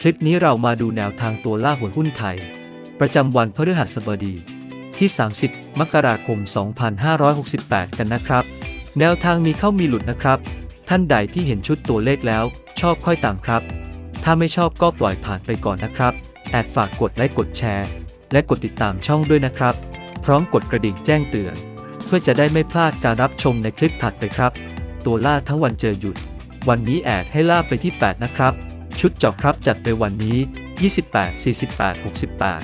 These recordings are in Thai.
คลิปนี้เรามาดูแนวทางตัวล่าหวหุ้นไทย ประจำวันพฤหัสบดี ที่ 30 มกราคม 2568 กันนะครับ แนวทางมีเข้ามีหลุดนะครับ ท่านใดที่เห็นชุดตัวเลขแล้ว ชอบค่อยตามครับ ถ้าไม่ชอบก็ปล่อยผ่านไปก่อนนะครับแอดฝากกดไลค์กดแชร์ และกดติดตามช่องด้วยนะครับ พร้อมกดกระดิ่งแจ้งเตือน เพื่อจะได้ไม่พลาดการรับชมในคลิปถัดไปครับ ตัวล่าทั้งวันเจอหยุด วันนี้แอดให้ล่าไปที่ 8 นะครับ ชุดเจาะครับจัดไปวันนี้ 28 48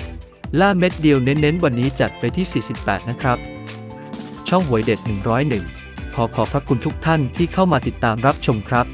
68 ล่าเม็ดเดียวเน้นๆ วันนี้จัดไปที่ 48 นะครับ ช่องหวยเด็ด 101 ขอขอบพระคุณทุกท่านที่เข้ามาติดตามรับชมครับ